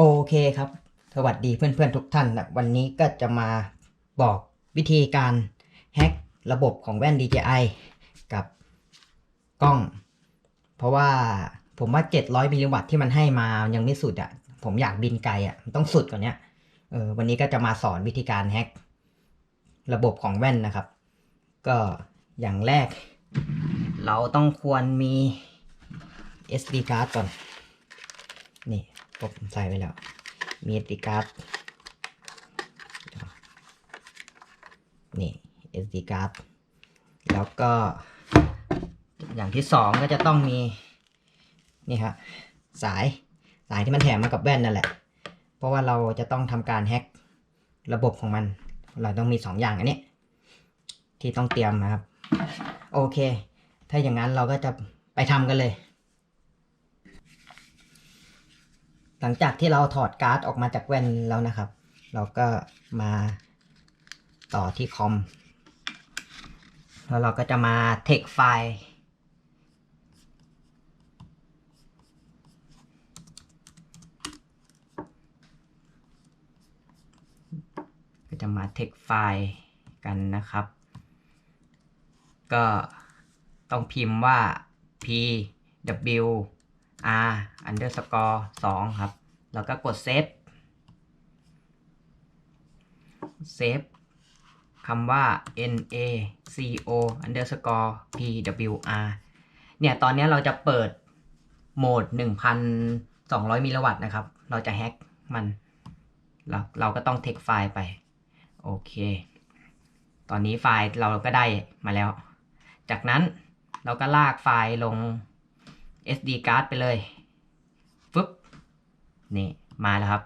โอเคครับ สวัสดีเพื่อนๆทุกท่านนะวันนี้ก็จะมาบอกวิธีการแฮ็กระบบของแว่น DJI กับกล้อง เพราะว่าผมว่า 700 มิลลิวัตต์ที่มันให้มายังไม่สุดอะ่ะ ผมอยากบินไกลอะ่ะมันต้องสุดกว่านี้เออวันนี้ก็จะมาสอนวิธีการแฮ็กระบบของแว่นนะครับ ก็อย่างแรก เราต้องควรมี SD card ก่อน นี่ ผมใส่ไว้แล้ว มี SD card นี่ SD card แล้วก็อย่างที่สองก็จะต้องมี นี่ครับสายสายที่มันแถมมากับแว่นนั่นแหละ เพราะว่าเราจะต้องทำการแฮ็กระบบของมัน เราต้องมีสองอย่างอันนี้ที่ต้องเตรียมนะครับ โอเค ถ้าอย่างนั้นเราก็จะไปทำกันเลย หลังจากที่เราถอดการ์ดออกมาจากแว่นแล้วนะครับ เราก็มาต่อที่คอม แล้วเราก็จะมาเทคไฟล์ก็จะมาเทคไฟล์กันนะครับ ก็ต้องพิมพ์ว่า p w r underscore 2ครับ แล้วก็กดเซฟเซฟคำว่า n a c o underscore p w r เนี่ย ตอนนี้เราจะเปิดโหมด 1,200 มิลลิวัตต์นะครับ เราจะแฮ็กมัน เราเราก็ต้องเทคไฟล์ไป โอเค ตอนนี้ไฟล์เราก็ได้มาแล้ว จากนั้นเราก็ลากไฟล์ลง SD card ไปเลยฟึบนี่มาแล้วครับ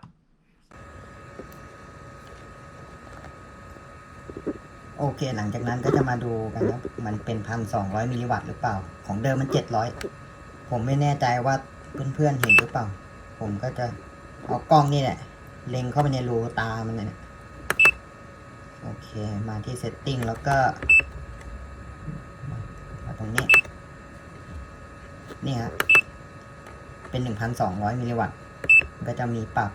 โอเค หลังจากนั้นก็จะมาดูกันว่ามันเป็นพันสองร้อยมิลลิวัตต์หรือเปล่า ของเดิมมันเจ็ดร้อยผมไม่แน่ใจว่าเพื่อนๆเห็นหรือเปล่า ผมก็จะเอากล้องนี่แหละ เล็งเข้าไปในรูตามันเนี่ยโอเค มาที่ setting แล้วก็ มาตรงนี้ นี่ฮะเป็น1,200มิลลิวัตต์ ก็จะมีปรับ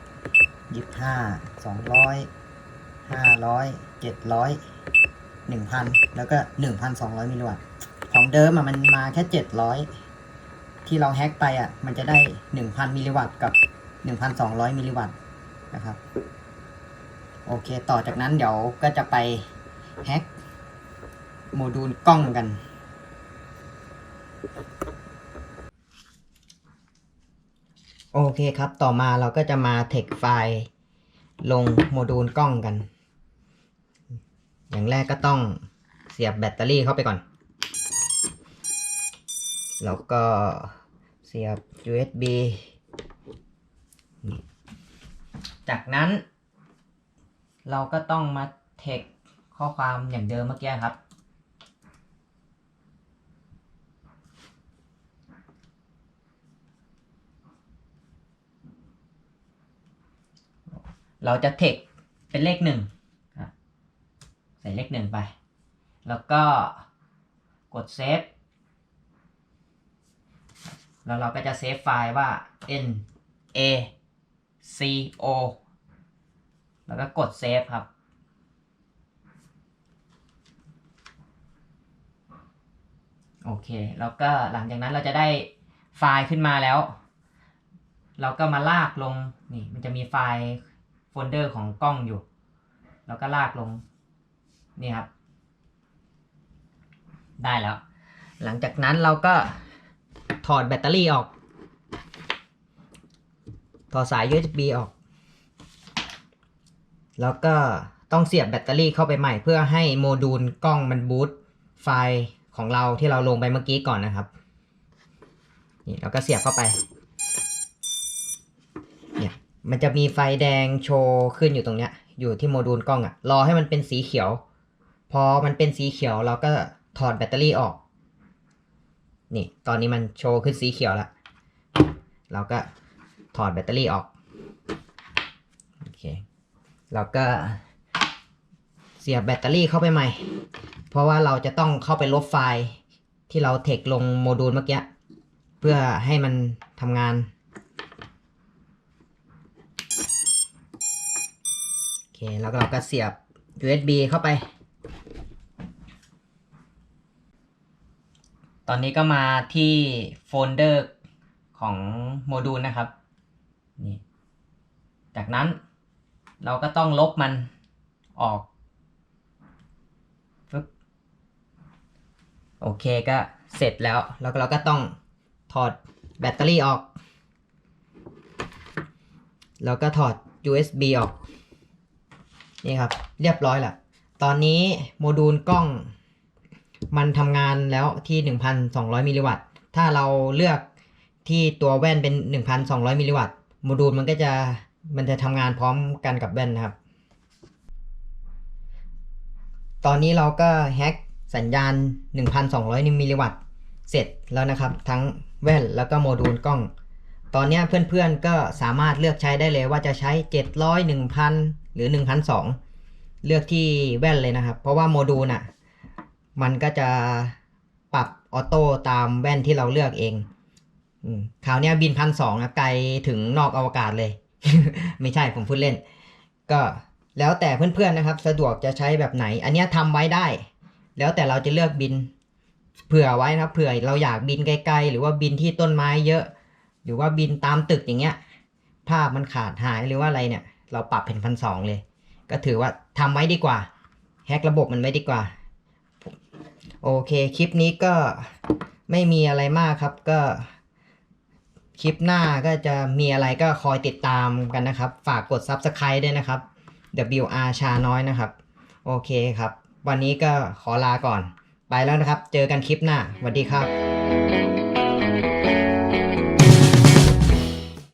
25 200 500 700 1,000แล้วก็1,200มิลลิวัตต์ ของเดิมอะมันมาแค่700ที่เราแฮ็กไปอะ มันจะได้1,000มิลลิวัตต์กับ1,200มิลลิวัตต์นะครับ โอเค ต่อจากนั้นเดี๋ยวก็จะไปแฮ็กโมดูลกล้องกัน โอเคครับ ต่อมาเราก็จะมาเทคไฟล์ลงโมดูลกล้องกัน อย่างแรกก็ต้องเสียบแบตเตอรี่เข้าไปก่อน แล้วก็เสียบ USB จากนั้น เราก็ต้องมาเทคข้อความอย่างเดิมเมื่อกี้ครับ เราจะเทคเป็นเลขหนึ่งใส่เลขหนึ่งไป แล้วก็กดเซฟแล้วเราก็จะเซฟไฟล์ว่า n a c o แล้วก็กดเซฟครับ โอเค แล้วก็หลังจากนั้นเราจะได้ไฟล์ขึ้นมาแล้ว เราก็มาลากลง นี่ มันจะมีไฟล์ ลเดอร์ของกล้องอยู่เราก็ลากลง นี่ครับ ได้แล้ว หลังจากนั้นเราก็ถอดแบตเตอรี่ออก ถอดสาย USB ออก แล้วก็ต้องเสียบแบตเตอรี่เข้าไปใหม่ เพื่อให้โมดูลกล้องมันบูตไฟล์ของเราที่เราลงไปเมื่อกี้ก่อนนะครับ นี่เราก็เสียบเข้าไป มันจะมีไฟแดงโชว์ขึ้นอยู่ตรงเนี้ย อยู่ที่โมดูลกล้องอะรอให้มันเป็นสีเขียว พอมันเป็นสีเขียวเราก็ถอดแบตเตอรี่ออก นี่ ตอนนี้มันโชว์ขึ้นสีเขียวแล้วเราก็ถอดแบตเตอรี่ออก โอเค เราก็เสียบแบตเตอรี่เข้าไปใหม่ เพราะว่าเราจะต้องเข้าไปลบไฟล์ที่เราเทคลงโมดูลเมื่อกี้ เพื่อให้มันทำงาน เค แล้วเราก็เสียบ USB เข้าไป ตอนนี้ก็มาที่โฟลเดอร์ของโมดูลนะครับ นี่ จากนั้นเราก็ต้องลบมันออก โอเคก็เสร็จแล้ว แล้วเราก็ต้องถอดแบตเตอรี่ออก แล้วก็ถอด USB ออก นี่ครับ เรียบร้อยละตอนนี้โมดูลกล้อง มันทำงานแล้วที่ 1,200มิลลิวัตต์ ถ้าเราเลือกที่ตัวแว่นเป็น 1,200มิลลิวัตต์ โมดูลมันก็จะมันจะทำงานพร้อมกันกับแว่นนะครับ ตอนนี้เราก็แฮ็กสัญญาณ 1,200มิลลิวัตต์ เสร็จแล้วนะครับ ทั้งแว่นแล้วก็โมดูลกล้อง ตอนนี้เพื่อนๆก็สามารถเลือกใช้ได้เลยว่าจะใช้ 700 1,000 หรือ 1,200 เลือกที่แว่นเลยนะครับ เพราะว่าโมดูลน่ะมันก็จะปรับออโต้ตามแว่นที่เราเลือกเองอคราวนี้บินพันสองนะไกลถึงนอกอวกาศเลย ไม่ใช่ผมพูดเล่น ก็แล้วแต่เพื่อนๆนะครับ สะดวกจะใช้แบบไหน อันนี้ทำไว้ได้ แล้วแต่เราจะเลือกบิน เผื่อไว้นะครับ เผื่อเราอยากบินไกลๆ หรือว่าบินที่ต้นไม้เยอะ หรือว่าบินตามตึกอย่างเงี้ย ภาพมันขาดหายหรือว่าอะไรเนี่ย เราปรับเป็นพันสองเลย ก็ถือว่าทำไว้ดีกว่า แฮกระบบมันไว้ดีกว่า โอเค คลิปนี้ก็ไม่มีอะไรมากครับก็คลิปหน้าก็จะมีอะไรก็คอยติดตามกันนะครับ ฝากกด Subscribe ด้วยนะครับ WR ชาน้อยนะครับ โอเคครับ วันนี้ก็ขอลาก่อน ไปแล้วนะครับ เจอกันคลิปหน้าสวัสดีครับ